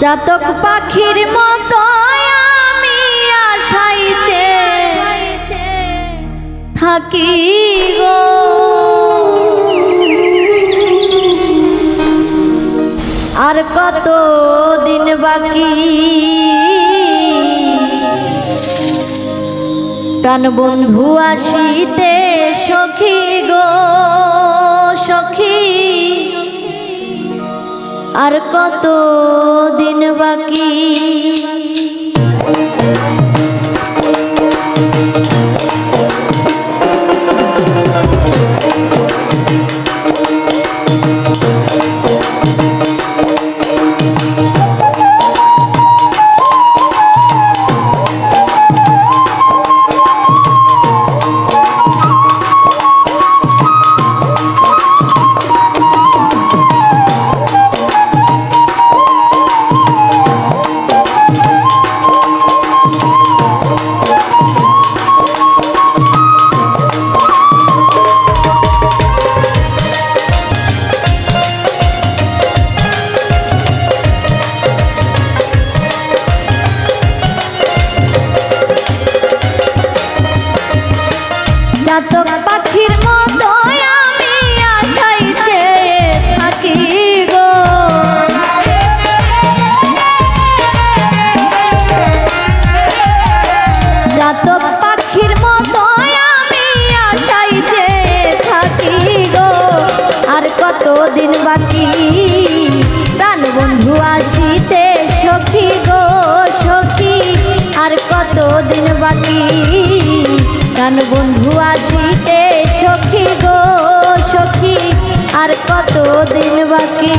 চাতক পাখির মতো আমি আশাইতে থাকি গো। আর কত দিন বাকি? প্রাণ বন্ধু আসিতে সখী গো, সখী। আর কত বাকি প্রাণ বন্ধু আসিতে সখী গো সখী আর কত দিন বাকি?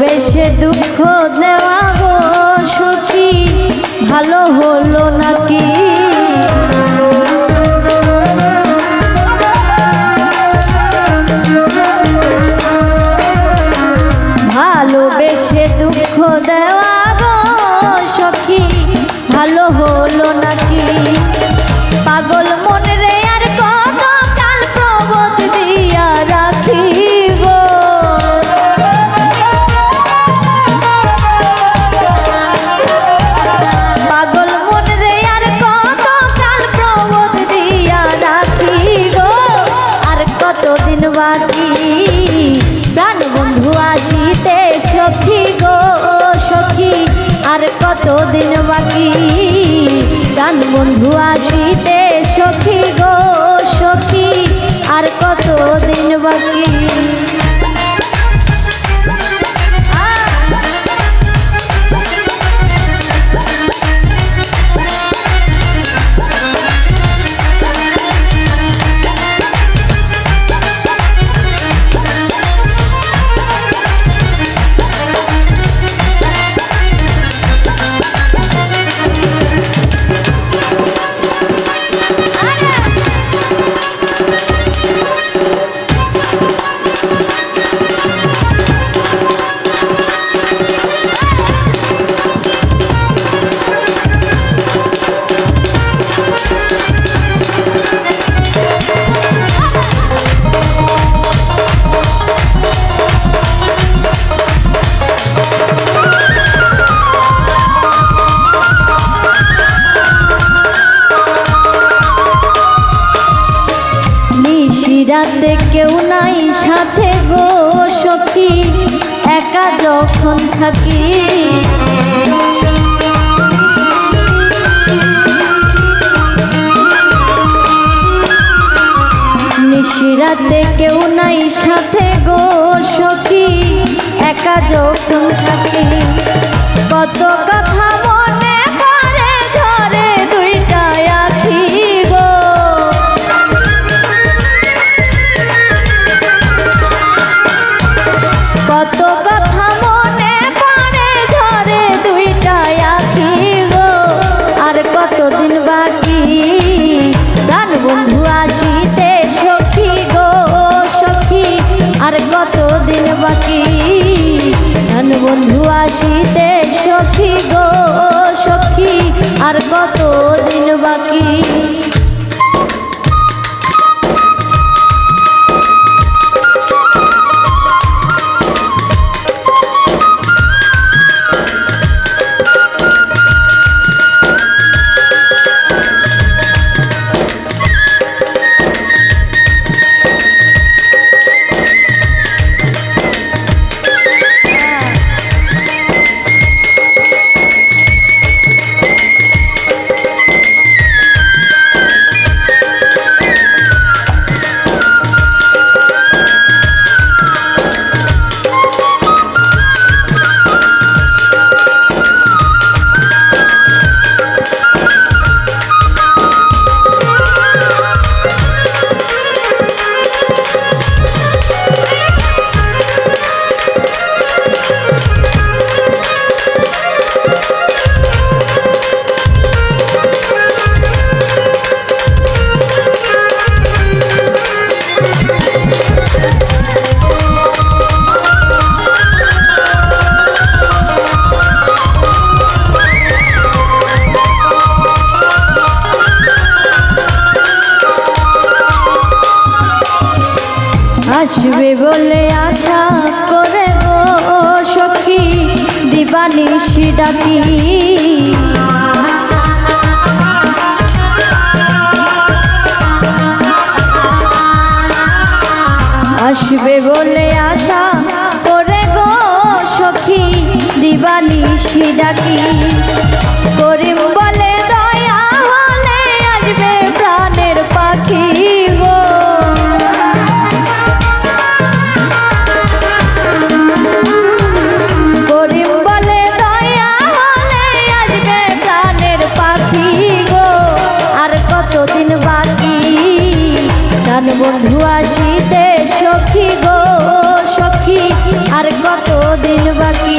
ভালোবেসে দুঃখ দেওয়া গো, সখী ভালো হলো নাকি? দুঃখ দেওয়া সখী ভালো হলো নাকি? পাগল দিন গান বন্ধু আসিতে সখী গো সখী আর কত দিন বাকি? নিশিরাতে কেউ নাই সাথে গো সখী, একা যখন থাকি। নিশিরাতে কেউ নাই সাথে গো সখী, একা যখন থাকি। কত কথা মনে দিন বাকি। ধন বন্ধু আসিতে সখী গো সখী আর কত দিন বাকি? বলে আশা করে গো সখী, দিবানিশি ডাকি। আসবে বলে আশা করে গো সখী, দিবানিশি ডাকি। গান বন্ধু আসিতে সখী গো সখী আর কতদিন বাকি?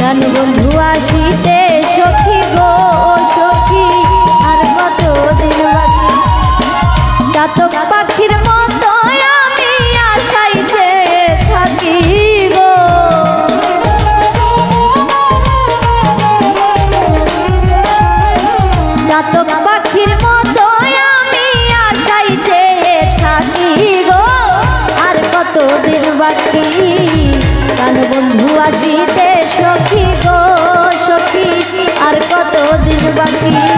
গান বন্ধু আসিতে বাকি কান বন্ধু আর কতদিন বাকি?